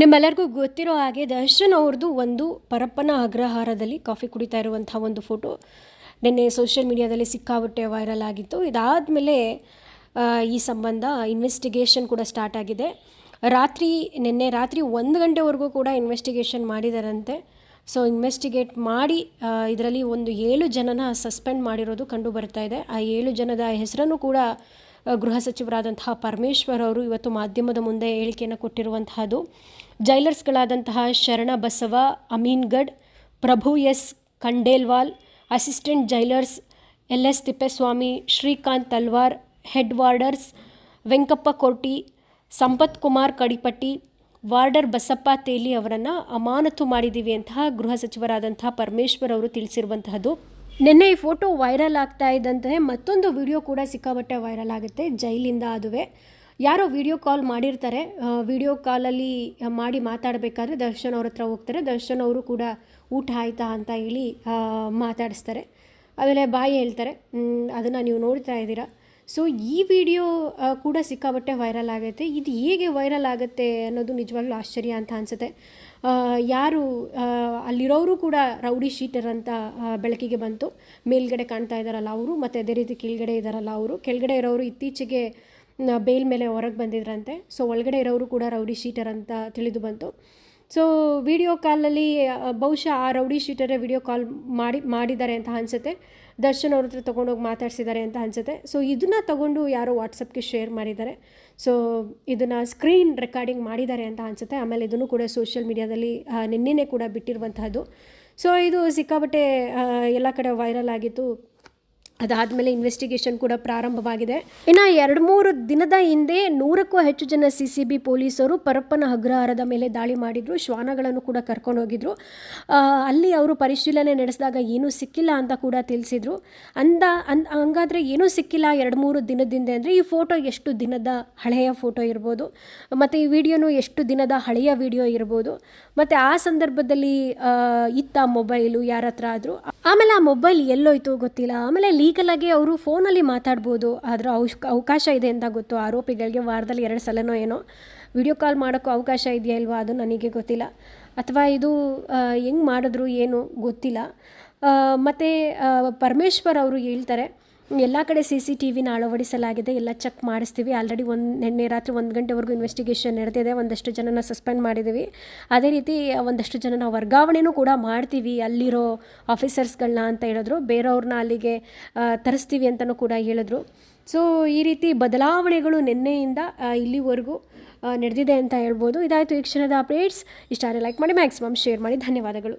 ನಿಮ್ಮೆಲ್ಲರಿಗೂ ಗೊತ್ತಿರೋ ಹಾಗೆ ದರ್ಶನ್ ಅವ್ರದ್ದು ಒಂದು ಪರಪ್ಪನ ಅಗ್ರಹಾರದಲ್ಲಿ ಕಾಫಿ ಕುಡಿತಾ ಇರುವಂಥ ಒಂದು ಫೋಟೋ. ನಿನ್ನೆ ಸೋಷಿಯಲ್ ಮೀಡಿಯಾದಲ್ಲಿ ಸಿಕ್ಕಾಬಟ್ಟೆ ವೈರಲ್ ಆಗಿತ್ತು. ಇದಾದ ಮೇಲೆ ಈ ಸಂಬಂಧ ಇನ್ವೆಸ್ಟಿಗೇಷನ್ ಕೂಡ ಸ್ಟಾರ್ಟ್ ಆಗಿದೆ. ರಾತ್ರಿ, ನಿನ್ನೆ ರಾತ್ರಿ ಒಂದು ಗಂಟೆವರೆಗೂ ಕೂಡ ಇನ್ವೆಸ್ಟಿಗೇಷನ್ ಮಾಡಿದಾರಂತೆ. ಸೊ ಇನ್ವೆಸ್ಟಿಗೇಟ್ ಮಾಡಿ ಇದರಲ್ಲಿ ಒಂದು ಏಳು ಜನನ ಸಸ್ಪೆಂಡ್ ಮಾಡಿರೋದು ಕಂಡು ಬರ್ತಾ ಇದೆ. ಆ ಏಳು ಜನದ ಹೆಸರನ್ನು ಕೂಡ ಗೃಹ ಸಚಿವರಾದಂತಹ ಪರಮೇಶ್ವರ್ ಅವರು ಇವತ್ತು ಮಾಧ್ಯಮದ ಮುಂದೆ ಹೇಳಿಕೆಯನ್ನು ಕೊಟ್ಟಿರುವಂತಹದ್ದು. ಜೈಲರ್ಸ್ಗಳಾದಂತಹ Sharana Basava Aminagad Prabhu S Khandelwal assistant jailers L S Thippeswamy, Srikanth Talwar head warders Venkappa Koti, Sampath Kumar Kadipatti warder Basappa Teli ಅವರನ್ನು ಅಮಾನತು ಮಾಡಿದ್ದೀವಿ ಅಂತಹ ಗೃಹ ಸಚಿವರಾದಂತಹ ಪರಮೇಶ್ವರ್ ಅವರು ತಿಳಿಸಿರುವಂತಹದ್ದು. ನಿನ್ನೆ ಈ ಫೋಟೋ ವೈರಲ್ ಆಗ್ತಾ ಇದ್ದಂತೆ ಮತ್ತೊಂದು ವಿಡಿಯೋ ಕೂಡ ಸಿಕ್ಕಾಬಟ್ಟೆ ವೈರಲ್ ಆಗುತ್ತೆ, ಜೈಲಿಂದ ಅದುವೆ ಯಾರೋ ವಿಡಿಯೋ ಕಾಲ್ ಮಾಡಿರ್ತಾರೆ ವಿಡಿಯೋ ಕಾಲಲ್ಲಿ ಮಾಡಿ ಮಾತಾಡಬೇಕಾದ್ರೆ ದರ್ಶನ್ ಅವ್ರ ಹತ್ರ ಹೋಗ್ತಾರೆ, ದರ್ಶನ್ ಅವರು ಕೂಡ ಊಟ ಆಯ್ತಾ ಅಂತ ಹೇಳಿ ಮಾತಾಡಿಸ್ತಾರೆ. ಆಮೇಲೆ ಬಾಯಿ ಹೇಳ್ತಾರೆ ಅದನ್ನು ನೀವು ನೋಡ್ತಾ ಇದ್ದೀರಾ? ಸೊ ಈ ವಿಡಿಯೋ ಕೂಡ ಸಿಕ್ಕಾಬಟ್ಟೆ ವೈರಲ್ ಆಗುತ್ತೆ ಇದು ಹೇಗೆ ವೈರಲ್ ಆಗುತ್ತೆ ಅನ್ನೋದು ನಿಜವಾಗ್ಲೂ ಆಶ್ಚರ್ಯ ಅಂತ ಅನಿಸುತ್ತೆ. ಯಾರು ಅಲ್ಲಿರೋರು ಕೂಡ ರೌಡಿ ಶೀಟರ್ ಅಂತ ಬೆಳಕಿಗೆ ಬಂತು. ಮೇಲ್ಗಡೆ ಕಾಣ್ತಾ ಇದ್ದಾರಲ್ಲ ಅವರು, ಮತ್ತು ಅದೇ ರೀತಿ ಕೆಳಗಡೆ ಇದ್ದಾರಲ್ಲ ಅವರು. ಕೆಳಗಡೆ ಇರೋರು ಇತ್ತೀಚೆಗೆ ಬೇಲ್ ಮೇಲೆ ಹೊರಗೆ ಬಂದಿದ್ರಂತೆ. ಸೊ ಒಳಗಡೆ ಇರೋರು ಕೂಡ ರೌಡಿ ಶೀಟರ್ ಅಂತ ತಿಳಿದು ಬಂತು. ಸೊ ವಿಡಿಯೋ ಕಾಲಲ್ಲಿ ಬಹುಶಃ ಆ ರೌಡಿ ಶೀಟರೇ ವಿಡಿಯೋ ಕಾಲ್ ಮಾಡಿ, ಮಾಡಿದ್ದಾರೆ ಅಂತ ಅನಿಸುತ್ತೆ. ದರ್ಶನ್ ಅವ್ರ ಹತ್ರ ತೊಗೊಂಡೋಗಿ ಮಾತಾಡ್ಸಿದ್ದಾರೆ ಅಂತ ಅನಿಸುತ್ತೆ. ಸೊ ಇದನ್ನು ತೊಗೊಂಡು ಯಾರೋ ವಾಟ್ಸಪ್ಗೆ ಶೇರ್ ಮಾಡಿದ್ದಾರೆ. ಸೊ ಇದನ್ನು ಸ್ಕ್ರೀನ್ ರೆಕಾರ್ಡಿಂಗ್ ಮಾಡಿದ್ದಾರೆ ಅಂತ ಅನಿಸುತ್ತೆ. ಆಮೇಲೆ ಇದನ್ನು ಕೂಡ ಸೋಷಿಯಲ್ ಮೀಡಿಯಾದಲ್ಲಿ ನಿನ್ನೆ ಕೂಡ ಬಿಟ್ಟಿರುವಂತಹದ್ದು. ಸೊ ಇದು ಸಿಕ್ಕಾಬಟ್ಟೆ ಎಲ್ಲ ಕಡೆ ವೈರಲ್ ಆಗಿತ್ತು. ಅದಾದಮೇಲೆ ಇನ್ವೆಸ್ಟಿಗೇಷನ್ ಕೂಡ ಪ್ರಾರಂಭವಾಗಿದೆ. ಇನ್ನು ಎರಡು ಮೂರು ದಿನದ ಹಿಂದೆ ನೂರಕ್ಕೂ ಹೆಚ್ಚು ಜನ ಸಿ ಸಿ ಬಿ ಪೊಲೀಸರು ಪರಪ್ಪನ ಅಗ್ರಹಾರದ ಮೇಲೆ ದಾಳಿ ಮಾಡಿದ್ರು, ಶ್ವಾನಗಳನ್ನು ಕೂಡ ಕರ್ಕೊಂಡು ಹೋಗಿದ್ರು. ಅಲ್ಲಿ ಅವರು ಪರಿಶೀಲನೆ ನಡೆಸಿದಾಗ ಏನೂ ಸಿಕ್ಕಿಲ್ಲ ಅಂತ ಕೂಡ ತಿಳಿಸಿದ್ರು. ಅಂದ ಅನ್ ಹಂಗಾದ್ರೆ ಏನೂ ಸಿಕ್ಕಿಲ್ಲ ಎರಡು ಮೂರು ದಿನದಿಂದ ಅಂದರೆ ಈ ಫೋಟೋ ಎಷ್ಟು ದಿನದ ಹಳೆಯ ಫೋಟೋ ಇರ್ಬೋದು, ಮತ್ತು ಈ ವಿಡಿಯೋನು ಎಷ್ಟು ದಿನದ ಹಳೆಯ ವಿಡಿಯೋ ಇರ್ಬೋದು, ಮತ್ತು ಆ ಸಂದರ್ಭದಲ್ಲಿ ಇತ್ತ ಮೊಬೈಲು ಯಾರ ಹತ್ರ ಆದರೂ. ಆಮೇಲೆ ಆ ಮೊಬೈಲ್ ಎಲ್ಲೋಯ್ತು ಗೊತ್ತಿಲ್ಲ, ಆಮೇಲೆ ಲೀಗಲ್ ಆಗಿ ಅವರು ಫೋನಲ್ಲಿ ಮಾತಾಡ್ಬೋದು ಅದರ ಅವಕಾಶ ಇದೆ ಅಂತ ಗೊತ್ತು. ಆರೋಪಿಗಳಿಗೆ ವಾರದಲ್ಲಿ ಎರಡು ಸಲನೋ ಏನೋ. ವಿಡಿಯೋ ಕಾಲ್ ಮಾಡೋಕ್ಕೂ ಅವಕಾಶ ಇದೆಯಾ ಇಲ್ವಾ ಅದು ನನಗೆ ಗೊತ್ತಿಲ್ಲ. ಅಥವಾ ಇದು ಹೆಂಗೆ ಮಾಡಿದ್ರು ಏನು ಗೊತ್ತಿಲ್ಲ. ಮತ್ತು ಪರಮೇಶ್ವರ್ ಅವರು ಹೇಳ್ತಾರೆ ಎಲ್ಲ ಕಡೆ ಸಿ ಸಿ ಟಿ ವಿನ ಅಳವಡಿಸಲಾಗಿದೆ. ಎಲ್ಲ ಚೆಕ್ ಮಾಡಿಸ್ತೀವಿ. ಆಲ್ರೆಡಿ ಒಂದು ನಿನ್ನೆ ರಾತ್ರಿ ಒಂದು ಗಂಟೆವರೆಗೂ ಇನ್ವೆಸ್ಟಿಗೇಷನ್ ನಡೆದಿದೆ. ಒಂದಷ್ಟು ಜನನ ಸಸ್ಪೆಂಡ್ ಮಾಡಿದ್ದೀವಿ ಅದೇ ರೀತಿ ಒಂದಷ್ಟು ಜನನ ವರ್ಗಾವಣೆನೂ ಕೂಡ ಮಾಡ್ತೀವಿ. ಅಲ್ಲಿರೋ ಆಫೀಸರ್ಸ್ಗಳನ್ನ ಅಂತ ಹೇಳಿದ್ರು. ಬೇರೆಯವ್ರನ್ನ ಅಲ್ಲಿಗೆ ತರಿಸ್ತೀವಿ ಅಂತಲೂ ಕೂಡ ಹೇಳಿದ್ರು. ಸೊ ಈ ರೀತಿ ಬದಲಾವಣೆಗಳು ನಿನ್ನೆಯಿಂದ ಇಲ್ಲಿವರೆಗೂ ನಡೆದಿದೆ ಅಂತ ಹೇಳ್ಬೋದು. ಇದಾಯಿತು ಈ ಕ್ಷಣದ ಅಪ್ಡೇಟ್ಸ್ ಇಷ್ಟ ಲೈಕ್ ಮಾಡಿ ಮ್ಯಾಕ್ಸಿಮಮ್ ಶೇರ್ ಮಾಡಿ. ಧನ್ಯವಾದಗಳು.